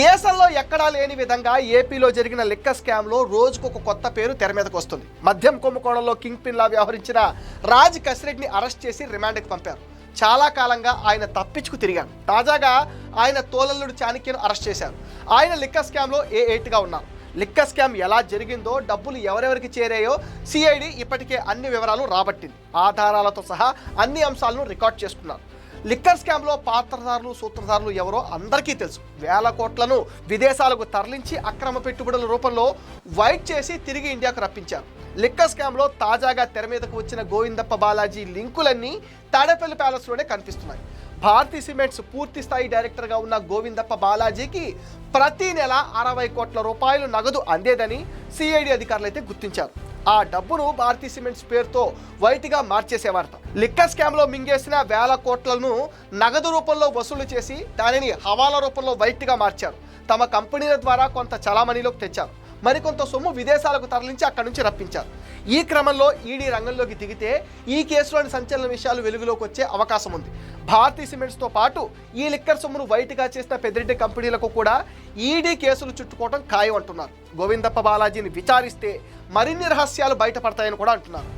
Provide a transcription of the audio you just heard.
దేశంలో ఎక్కడా లేని విధంగా ఏపీలో జరిగిన లిక్క స్కామ్లో రోజుకు ఒక కొత్త పేరు తెర మీదకు వస్తుంది. మద్యం కుంభకోణంలో కింగ్ పిన్లా వ్యవహరించిన రాజ్ కసిరెడ్డిని అరెస్ట్ చేసి రిమాండ్కి పంపారు. చాలా కాలంగా ఆయన తప్పించుకు తిరిగాను తాజాగా ఆయన తోలల్లుడు చాణక్యను అరెస్ట్ చేశారు. ఆయన లిక్క స్కామ్లో ఏ ఎయిట్గా ఉన్నారు? లిక్క స్కామ్ ఎలా జరిగిందో డబ్బులు ఎవరెవరికి చేరాయో సిఐడి ఇప్పటికే అన్ని వివరాలు రాబట్టింది. ఆధారాలతో సహా అన్ని అంశాలను రికార్డ్ చేసుకున్నారు. లిక్కర్ స్కామ్లో పాత్రధారులు సూత్రధారులు ఎవరో అందరికీ తెలుసు. వేల కోట్లను విదేశాలకు తరలించి అక్రమ పెట్టుబడుల రూపంలో వైట్ చేసి తిరిగి ఇండియాకు రప్పించారు. లిక్కర్ స్కామ్లో తాజాగా తెర మీదకు వచ్చిన గోవిందప్ప బాలాజీ లింకులన్నీ తాడేపల్లి ప్యాలెస్లోనే కనిపిస్తున్నాయి. భారతీ సిమెంట్స్ పూర్తి స్థాయి డైరెక్టర్గా ఉన్న గోవిందప్ప బాలాజీకి ప్రతి నెల అరవై కోట్ల రూపాయలు నగదు అందేదని సిఐడి అధికారులు అయితే గుర్తించారు. ఆ డబ్బును భారతీ సిమెంట్స్ పేరుతో వైట్గా మార్చేసేవారట. లిక్కర్ స్కామ్లో మింగేసిన వేల కోట్లను నగదు రూపంలో వసూలు చేసి దానిని హవాలా రూపంలో వైట్గా మార్చారు. తమ కంపెనీల ద్వారా కొంత చలామణిలోకి తెచ్చారు. మరికొంత సొమ్ము విదేశాలకు తరలించి అక్కడి నుంచి రప్పించారు. ఈ క్రమంలో ఈడీ రంగంలోకి దిగితే ఈ కేసులోని సంచలన విషయాలు వెలుగులోకి వచ్చే అవకాశం ఉంది. భారతీ సిమెంట్స్తో పాటు ఈ లిక్కర్ సొమ్మును వైట్గా చేసిన పెద్దరెడ్డి కంపెనీలకు కూడా ఈడీ కేసులు చుట్టుకోవడం ఖాయం అంటున్నారు గోవిందప్ప బాలాజీని విచారిస్తే మరిన్ని రహస్యాలు బయటపడతాయని కూడా అంటున్నారు.